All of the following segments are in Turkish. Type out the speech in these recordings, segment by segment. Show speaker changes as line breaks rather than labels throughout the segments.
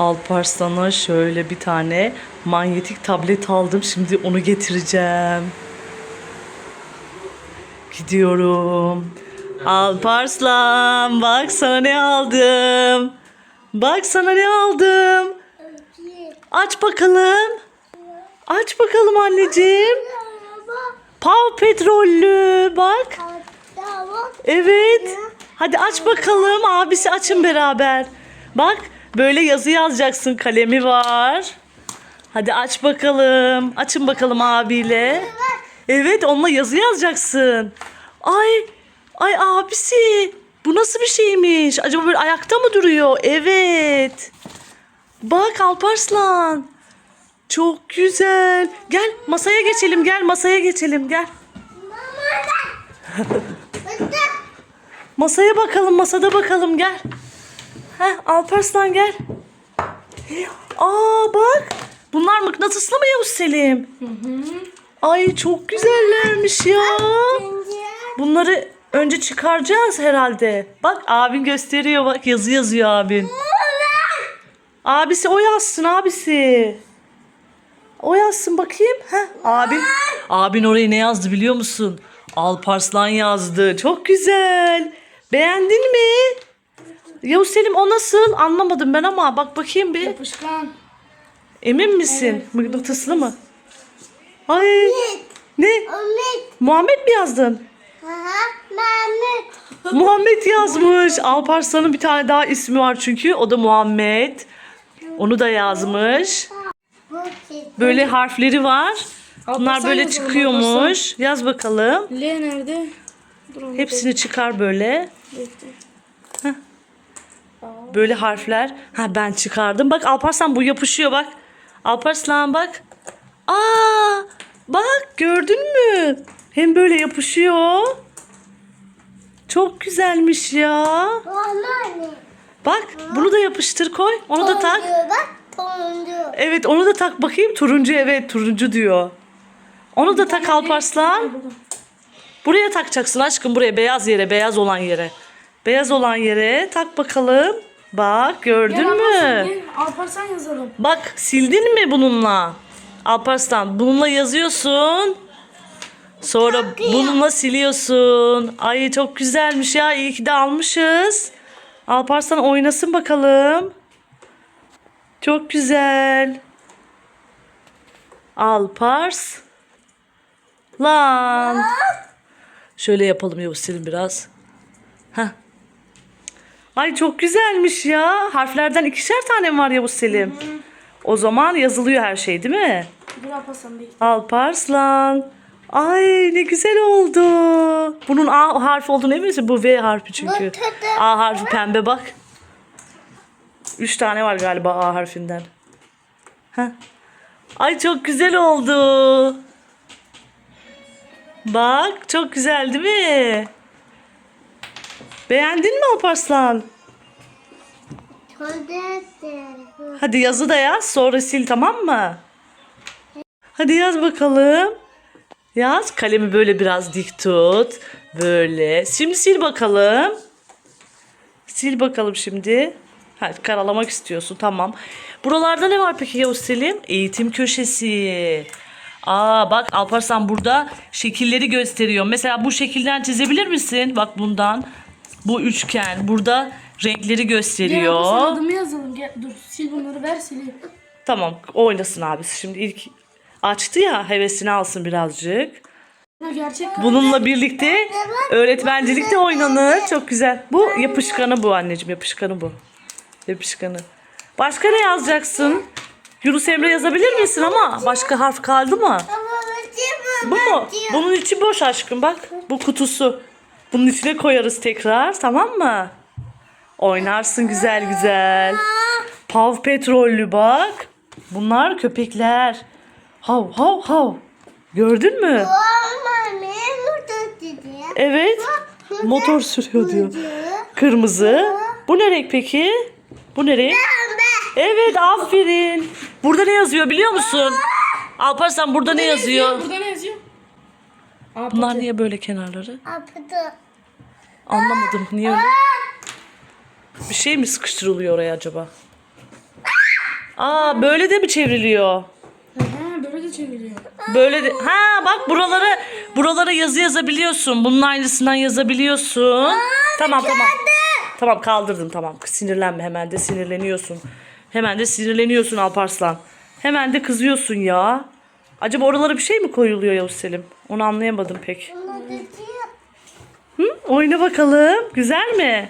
Alparslan'a şöyle bir tane manyetik tablet aldım. Şimdi onu getireceğim. Gidiyorum. Alparslan bak sana ne aldım. Bak sana ne aldım. Aç bakalım. Aç bakalım anneciğim. Paw petrollü bak. Evet. Hadi aç bakalım. Abisi açın beraber. Bak böyle yazı yazacaksın. Kalemi var. Hadi aç bakalım. Açın bakalım abiyle. Evet onunla yazı yazacaksın. Ay ay abisi. Bu nasıl bir şeymiş? Acaba böyle ayakta mı duruyor? Evet. Bak Alparslan. Çok güzel. Gel masaya geçelim. Gel masaya geçelim. Gel. Masaya bakalım, masada bakalım gel. Heh, Alparslan gel. Aa bak. Bunlar mıknatıslı mı Yavuz Selim? Ay çok güzellermiş ya. Bunları önce çıkaracağız herhalde. Bak abin gösteriyor bak yazı yazıyor abin. Abisi o yazsın abisi. O yazsın bakayım. Heh, abin, abin oraya ne yazdı biliyor musun? Alparslan yazdı. Çok güzel. Beğendin mi? Yavuz Selim o nasıl? Anlamadım ben ama bak bakayım bir.
Yapışkan.
Emin misin? Mıknatıslı mı? Ay. Ne? Muhammed mi yazdın? Muhammed yazmış. Alparslan'ın bir tane daha ismi var çünkü. O da Muhammed. Onu da yazmış. Böyle harfleri var. Bunlar böyle çıkıyormuş. Yaz bakalım.
L nerede?
Hepsini çıkar böyle.
bekle.
Böyle harfler. Ha ben çıkardım. Bak Alparslan bu yapışıyor bak. Alparslan bak. Aa! Bak gördün mü? Hem böyle yapışıyor. Çok güzelmiş ya. Bak bunu da yapıştır koy. Onu da tak. Evet onu da tak bakayım. Turuncu evet turuncu diyor. Onu da tak Alparslan. Buraya takacaksın aşkım buraya beyaz yere beyaz olan yere. Beyaz olan yere tak bakalım. Bak gördün
Gel
mü?
Alparslan, gel. Alparslan yazalım.
Bak sildin mi bununla? Alparslan bununla yazıyorsun. Sonra bununla siliyorsun. Ay çok güzelmiş ya. İyi ki de almışız. Alparslan oynasın bakalım. Çok güzel. Alpars. Lan. Şöyle yapalım Yavuz Selim biraz. Heh. Ay çok güzelmiş ya. Harflerden ikişer tane mi var Yavuz Selim? O zaman yazılıyor her şey değil mi?
Alparslan bekle.
Alparslan. Ay ne güzel oldu. Bunun A harfi olduğunu emin misin? Bu V harfi çünkü. A harfi pembe bak. Üç tane var galiba A harfinden. Heh. Ay çok güzel oldu. Bak çok güzel değil mi? Beğendin mi Alparslan? Hadi yazı da yaz sonra sil tamam mı? Hadi yaz bakalım. Yaz kalemi böyle biraz dik tut. Böyle. Şimdi sil bakalım. Sil bakalım şimdi. Ha, karalamak istiyorsun tamam. Buralarda ne var peki Yavuz Selim? Eğitim köşesi. Aa bak Alparslan burada şekilleri gösteriyor. Mesela bu şekilden çizebilir misin? Bak bundan. Bu üçgen. Burada renkleri gösteriyor.
Alparslan adımı yazalım. Gel dur sil bunları ver sileyim.
Tamam oynasın abisi. Şimdi ilk açtı ya hevesini alsın birazcık.
Gerçek
Bununla birlikte öğretmencilikte oynanır. Çok güzel. Bu yapışkanı bu anneciğim. Yapışkanı bu. Yapışkanı. Başka ne yazacaksın? Yunus Emre yazabilir misin ama başka harf kaldı mı? Bu mu? Bunun içi boş aşkım bak. Bu kutusu. Bunun içine koyarız tekrar tamam mı? Oynarsın güzel güzel. Pav petrollü bak. Bunlar köpekler. Hav hav hav. Gördün mü? Evet. Motor sürüyor diyor. Kırmızı. Bu ne renk peki? Bu ne renk? Evet aferin. Burada ne yazıyor biliyor musun? Alparslan burada ne yazıyor?
Aa,
Bunlar niye böyle kenarları? Anlamadım. Niye öyle? Bir şey mi sıkıştırılıyor oraya acaba? Aa böyle de mi çevriliyor?
Hı böyle de çeviriyor.
Böyle de ha bak buralara buralara yazı yazabiliyorsun. Bunun aynısından yazabiliyorsun. tamam tamam. Tamam kaldırdım tamam. Sinirlenme hemen de sinirleniyorsun. Hemen de sinirleniyorsun Alparslan. Hemen de kızıyorsun ya. Acaba oralara bir şey mi koyuluyor Yavuz Selim? Onu anlayamadım pek. Hı? Oyna bakalım. Güzel mi?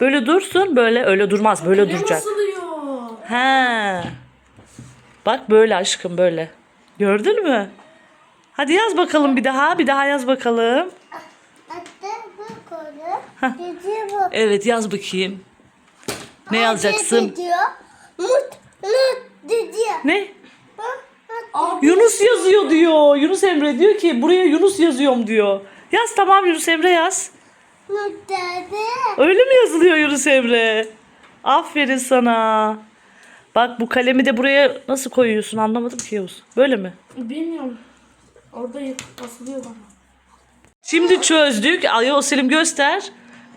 Böyle dursun. Böyle öyle durmaz. Böyle
Ne
duracak.
basılıyor?
He. Bak böyle aşkım böyle. Gördün mü? Hadi yaz bakalım bir daha. Bir daha yaz bakalım. Evet yaz bakayım. Ne yazacaksın?
Diyor. Mut, mut diyor.
Ne?
Abi
Yunus yazıyor diyor. Yunus Emre diyor ki buraya Yunus yazıyorum diyor. Yaz tamam Yunus Emre yaz. Öyle mi yazılıyor Yunus Emre? Aferin sana. Bak bu kalemi de buraya nasıl koyuyorsun anlamadım ki Yavuz. Böyle mi?
bilmiyorum. Orada basılıyor bana.
Şimdi çözdük. Yavuz Selim göster.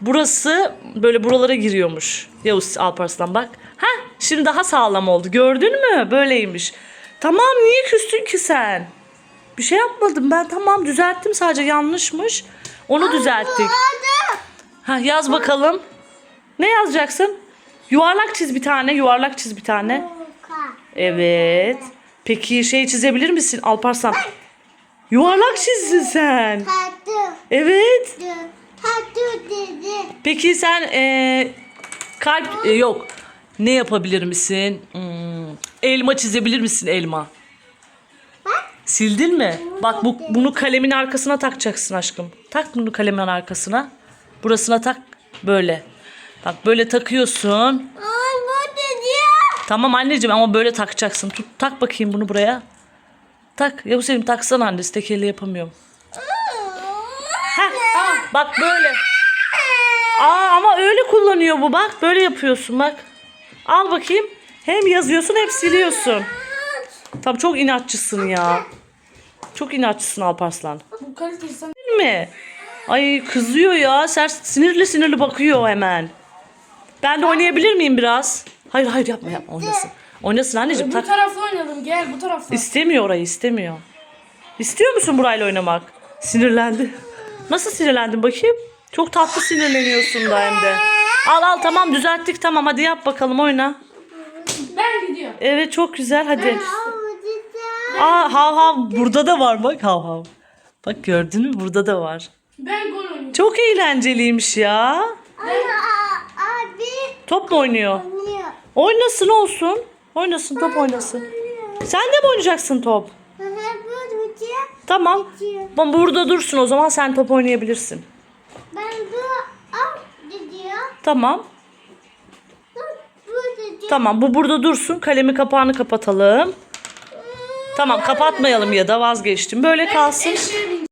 Burası böyle buralara giriyormuş. Yavuz Alparslan bak. Ha şimdi daha sağlam oldu. Gördün mü? Böyleymiş. Tamam niye küstün ki sen? Bir şey yapmadım ben. Tamam düzelttim sadece yanlışmış. Onu düzelttik. Ha yaz bakalım. Ne yazacaksın? Yuvarlak çiz bir tane. Yuvarlak çiz bir tane. Evet. Peki şey çizebilir misin Alparslan? Yuvarlak çizdin sen. Evet. Peki sen eee, kalp e, yok. Ne yapabilir misin? Hmm, elma çizebilir misin elma? Sildin mi? Bak bu bunu kalemin arkasına takacaksın aşkım. Tak bunu kalemin arkasına. Burasına tak böyle. Bak böyle takıyorsun.
Bu dedi.
Tamam anneciğim ama böyle takacaksın. Tut tak bakayım bunu buraya. Tak. Yavuz Selim taksana annesi. Tek elle yapamıyorum. Heh, bak böyle. Aa ama öyle kullanıyor bu bak. Böyle yapıyorsun bak. Al bakayım. Hem yazıyorsun hem siliyorsun. Tamam çok inatçısın ya. Çok inatçısın Alparslan.
Bu kalitesi sen
Değil mi? Ay kızıyor ya. Sert, sinirli sinirli bakıyor hemen. Ben de oynayabilir miyim biraz? Hayır hayır yapma yapma oynasın. Oynasın anneciğim.
bu
Tak.
tarafta oynayalım gel bu tarafta.
İstemiyor orayı istemiyor. İstiyor musun burayla oynamak? Sinirlendi. Nasıl sinirlendin bakayım? Çok tatlı sinirleniyorsun da hem de. Al al tamam düzelttik tamam hadi yap bakalım oyna.
Ben gidiyorum.
Evet çok güzel hadi. Aa hav hav burada da var bak hav hav. Bak gördün mü burada da var.
Ben gol oynayacağım.
Çok eğlenceliymiş ya.
Abi
Top mu oynuyor?
oynuyor.
Oynasın olsun. Oynasın top oynasın. Sen de mi oynayacaksın top? Tamam. Ama burada dursun o zaman sen top oynayabilirsin.
Ben bu al diyor.
Tamam. Tamam bu burada dursun. Kalemi kapağını kapatalım. Tamam kapatmayalım ya da vazgeçtim. Böyle kalsın.